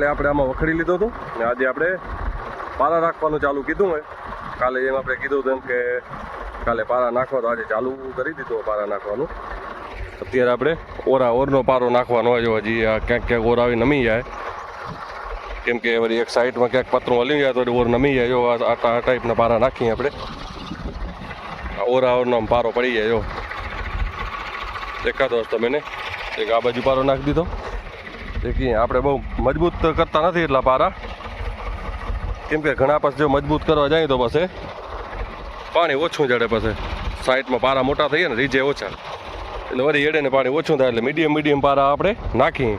કાલે આપણે આમાં વખડી લીધો હતો ને આજે આપણે પારા રાખવાનું ચાલુ કીધું હોય. કાલે જેમ આપણે કીધું હતું કે કાલે પારા નાખવા, તો આજે ચાલુ કરી દીધું પારા નાખવાનું. અત્યારે આપણે ઓરા ઓરનો પારો નાખવાનો હોય, જો હજી ક્યાંક ક્યાંક ઓર આવી નમી જાય. કેમ કે વળી એક સાઈડમાં ક્યાંક પતરું હલી જાય તો ઓર નમી જાય. જો આ ટાઈપના પારા નાખીએ આપણે. આ ઓરા ઓરનો પારો પડી જાય, જો. દેખાતો હશે તમને એક આ બાજુ પારો નાખી દીધો. અહીંયા આપણે બહુ મજબૂત કરતા નથી એટલા પારા. કેમ કે ઘણા પાસે જો મજબૂત કરવા જાય તો પછી પાણી ઓછું જડે પછી. સાઈડમાં પારા મોટા થઈએ ને રીજે ઓછા. એટલે વળી એડે ને પાણી ઓછું થાય એટલે મીડિયમ મીડિયમ પારા આપણે નાખીએ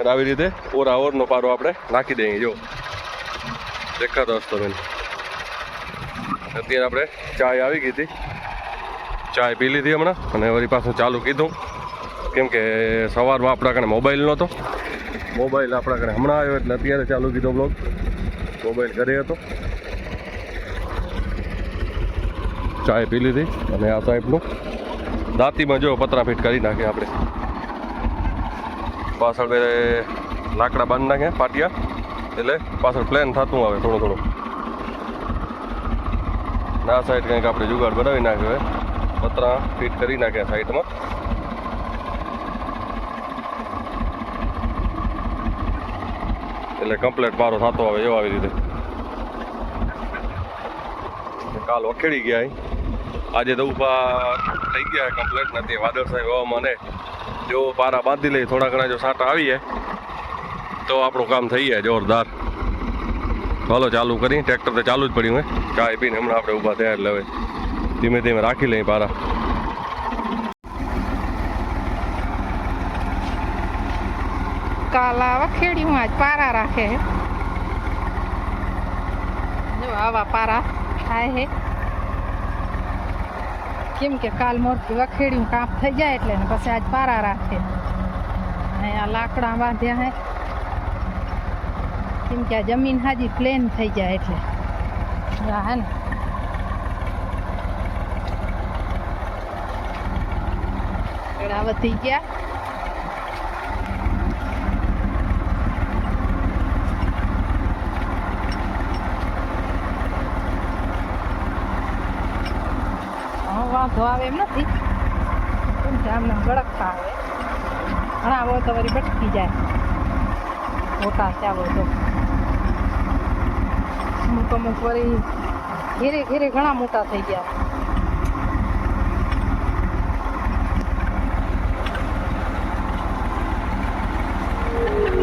અને આવી રીતે ઓરા ઓરનો પારો આપણે નાખી દઈએ, જો. દેખાતો હશે તમે અત્યારે આપણે ચાય આવી ગઈ હતી. ચાય પી લીધી હમણાં. અને વળી પાછું ચાલુ કીધું. કેમ કે સવારમાં આપણા કને મોબાઈલ નહોતો. મોબાઈલ આપણા કને હમણાં આવ્યો એટલે અત્યારે ચાલુ કીધો બ્લોગ. મોબાઈલ ઘરે હતો. ચાય પી લીધી અને આ સાહેબનું. દાંતીમાં જો પતરા ફીટ કરી નાખે આપણે. પાછળ બે લાકડા બાંધી નાખે, પાટિયા. એટલે પાછળ પ્લેન થતું આવે થોડું થોડું. ના સાઈડ કંઈક આપણે જુગાડ બનાવી નાખ્યો પતરા ફીટ કરી નાખ્યા સાઈડમાં એટલે કમ્પ્લેટ પારો થતો આવે એવા આવી રીતે. કાલ વખેડી ગયા. આજે તો ઊભા થઈ ગયા કમ્પ્લેટ નથી, વાદળ સાહેબ હવામાને જો પારા બાંધી લઈ થોડા ઘણા જો સાટા આવી જાય તો આપણું કામ થઈ જાય જોરદાર. ચાલો ચાલુ કરી. ટ્રેક્ટર તો ચાલુ જ પડ્યું હે. ચાય પીને હમણાં આપણે ઊભા થયા એટલે હવે ધીમે ધીમે રાખી લઈએ પારા. કાલા વખેડી હું આજ પારા રાખે. હે જો આવા પારા થાય હે. કેમ કે કાલ મોરથી વખેડ્યું કાપ થઈ જાય એટલે ને પછી આજ પારા રાખે. અહીંયા લાકડા બાંધ્યા હે. કેમ કે આ જમીન હાજી પ્લેન થઈ જાય એટલે. હે ને. વધી ગયા. આવે એમ નથી. કેમ કે આમને ગળકતા આવે. ઘણા તો વળી બટકી જાય. મોટા ચાવો તો. અમુક અમુક વળી ઘેરે ઘેરે ઘણા મોટા થઈ ગયા. શું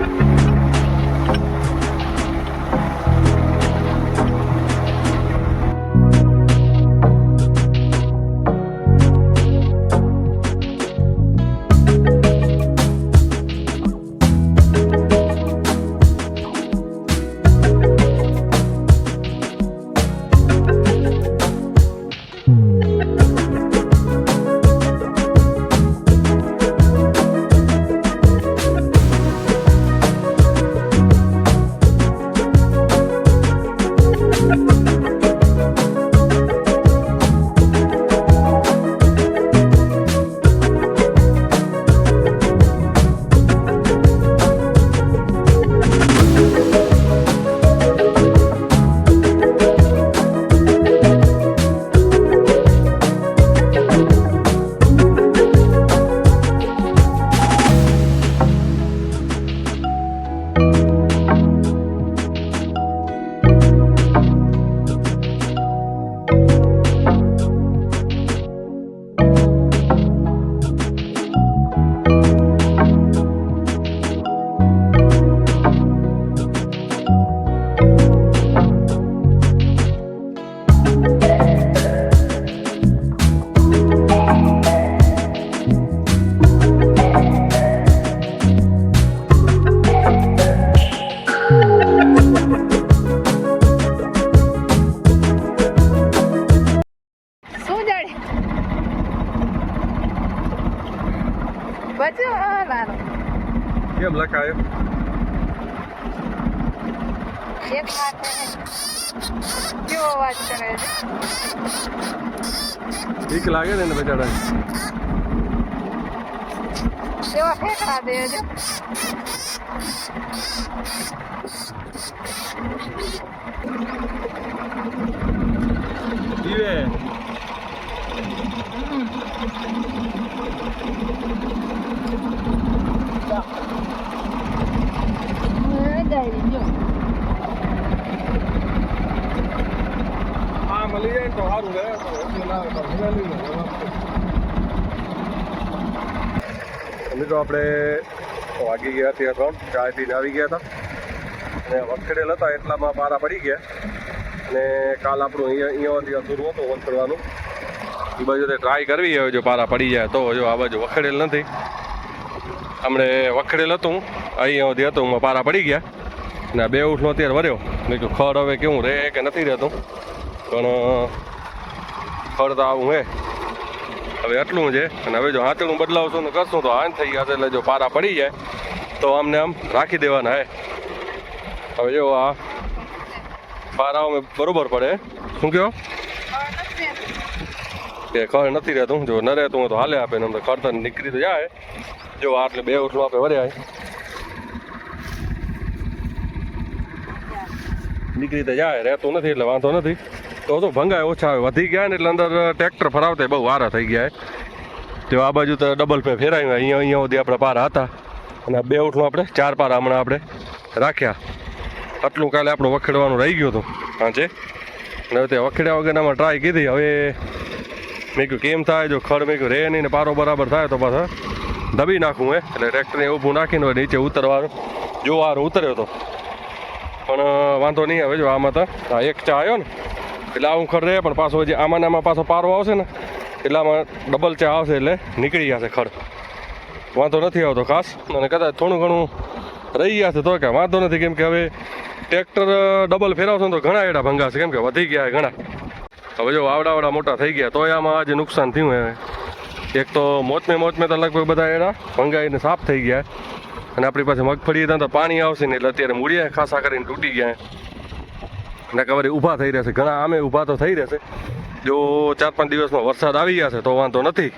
એક હાથે કેવો અવાજ કરે છે બીક લાગે ને એને બેચારા એવા ઠેકડા દે છે જીવે આ મળી જાય ને તો રહે આપણે વાગી ગયા ત્યાં ત્રણ, ચાય પીને આવી ગયા હતા. અને વખડેલ હતા એટલામાં પારા પડી ગયા. અને કાલ આપણું અહીંયા અહીંયાથી અધૂરું હતું વખડવાનું એ બાજુ ટ્રાય કરવી હવે જો પારા પડી જાય તો, જો આ બાજુ વખડેલ નથી. હમણે વખડેલ હતું, અહીંયા સુધી હતું પારા પડી ગયા. અને બે ઉઠનો અત્યારે વર્યો મેં કહ્યું ખર હવે કેવું રહે કે નથી રહેતું. પણ ખડ આવું હે. હવે એટલું છે. અને હવે જો હાથેણું બદલાવશું ને કરશું તો હાન થઈ જશે એટલે જો પારા પડી જાય, તો આમને આમ રાખી દેવાના હે. હવે જો આ પારાઓ બરોબર પડે શું કહો? કે ખડ નથી રહેતું. જો ન રહેતું તો હાલે આપે ને આમ તો ખડ તો નીકળી તો જાય. જો આ એટલે બે ઉઠલું આપે વરે નીકળી તો જાય, રહેતું નથી એટલે વાંધો નથી. તો તો ભંગાય ઓછા વધી ગયા ને એટલે અંદર ટ્રેક્ટર ફરાવતા બહુ વારા થઈ ગયા તો આ બાજુ તો ડબલ પે ફેરાયું અહીંયા અહીંયા સુધી આપણે પારા હતા. અને બે ઉઠનું આપણે, ચાર પારા હમણાં આપણે રાખ્યા. આટલું કાલે આપણું વખેડવાનું રહી ગયું હતું. સાંજે અને હવે તે વખેડ્યા વગરનામાં ટ્રાય કીધી. હવે મેં કહ્યું કેમ થાય? જો ખડ મેં કહ્યું રહે નહીં ને પારો બરાબર થાય તો પાછા દબી નાખું હે. એટલે ટ્રેક્ટરને ઊભું નાખીને હોય નીચે ઉતરવાનું. જોવાનું ઉતર્યો હતો પણ વાંધો નહીં હવે જો આમાં તો એક ચા આવ્યો ને એટલે આવું ખડ રહે, પણ પાછો જે આમાં આમાં પાછો પારો આવશે ને, એટલે આમાં ડબલ ચા આવશે એટલે નીકળી જશે ખડ. વાંધો નથી આવતો ખાસ, અને કદાચ થોડું ઘણું રહી જશે તો કે વાંધો નથી, કેમ કે હવે ટ્રેક્ટર ડબલ ફેરવશો ને તો ઘણા એડા ભંગાશે કેમ કે વધી ગયા ઘણા. હવે જો આવડાવડા મોટા થઈ ગયા, તોય આમાં આજે નુકસાન થયું હવે. એક તો મોતમે મોતમે તો લગભગ બધા એડા ભંગાઈને સાફ થઈ ગયા અને આપણી પાસે મગફળી તો પાણી આવશે ને એટલે અત્યારે મૂળિયા ખાસા કરીને તૂટી ગયા કવરે ઊભા થઈ રહેશે. ઘણા આમે ઊભા તો થઈ રહેશે. જો ચાર પાંચ દિવસમાં વરસાદ આવી જશે તો વાંધો નથી.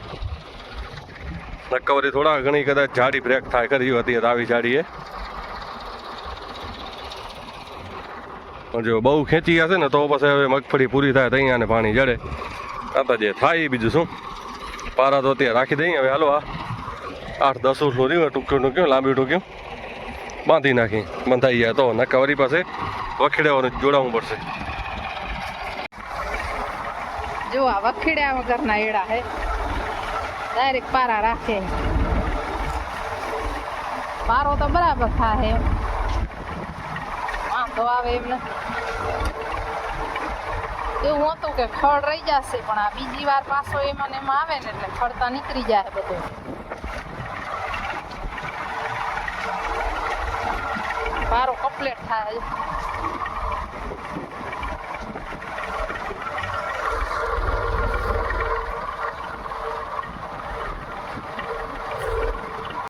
નકવરી થોડા ઘણી કદાચ જાડી બ્રેક થાય. કરી હતી આવી જાડીએ. જો બહુ ખેંચી જશે ને, તો પછી હવે મગફળી પૂરી થાય ત્યાં ને પાણી જડે. આ જે થાય એ બીજું શું? પારા તો અત્યારે રાખી દઈએ. હવે હાલો આ આઠ દસ ઉઠલું રહ્યું. ટૂંક્યું ટૂંક્યું લાંબી ટૂંક્યું બાંધી નાખી. બંધાઈ જાય તો. નકાવરી પાસે વખેડવાનું જોડાવવું પડશે. જો આ વખેડ્યા વગરના એડા હે. ડાયરેક્ટ પારા રાખે. પારો તો બરાબર થાય વાંધો આવે એમ નથી એવું હતું કે ખડ રહી જશે, પણ આ બીજી વાર પાછો એમાં ને એમાં આવે ને એટલે ખડતા નીકળી જાય બધું. પારો કમ્પ્લેટ થાય